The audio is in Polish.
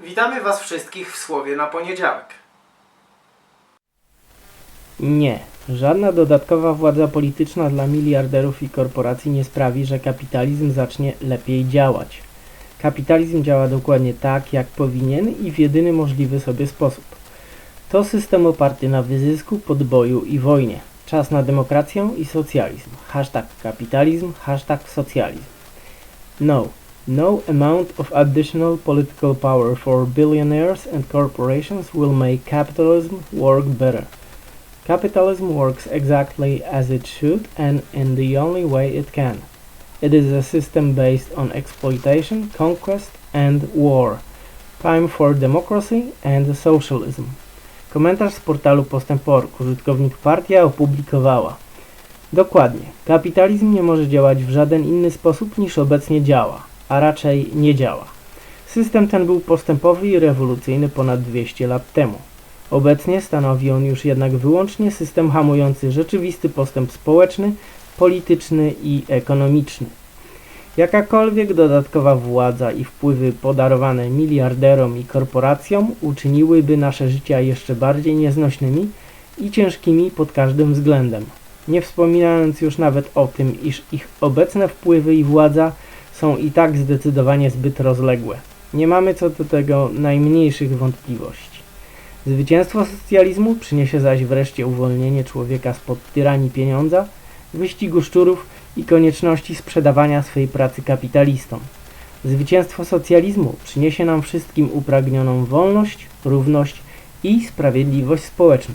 Witamy Was wszystkich w Słowie na poniedziałek. Nie, żadna dodatkowa władza polityczna dla miliarderów i korporacji nie sprawi, że kapitalizm zacznie lepiej działać. Kapitalizm działa dokładnie tak, jak powinien i w jedyny możliwy sobie sposób. To system oparty na wyzysku, podboju i wojnie. Czas na demokrację i socjalizm. Hashtag kapitalizm, hashtag socjalizm. No, no amount of additional political power for billionaires and corporations will make capitalism work better. Capitalism works exactly as it should and in the only way it can. It is a system based on exploitation, conquest, and war. Time for democracy and socialism. Komentarz z portalu Postęp.org. Użytkownik Partia opublikowała. Dokładnie. Kapitalizm nie może działać w żaden inny sposób niż obecnie działa, a raczej nie działa. System ten był postępowy i rewolucyjny ponad 200 lat temu. Obecnie stanowi on już jednak wyłącznie system hamujący rzeczywisty postęp społeczny, polityczny i ekonomiczny. Jakakolwiek dodatkowa władza i wpływy podarowane miliarderom i korporacjom uczyniłyby nasze życia jeszcze bardziej nieznośnymi i ciężkimi pod każdym względem. Nie wspominając już nawet o tym, iż ich obecne wpływy i władza są i tak zdecydowanie zbyt rozległe. Nie mamy co do tego najmniejszych wątpliwości. Zwycięstwo socjalizmu przyniesie zaś wreszcie uwolnienie człowieka spod tyranii pieniądza, wyścigu szczurów i konieczności sprzedawania swej pracy kapitalistom. Zwycięstwo socjalizmu przyniesie nam wszystkim upragnioną wolność, równość i sprawiedliwość społeczną.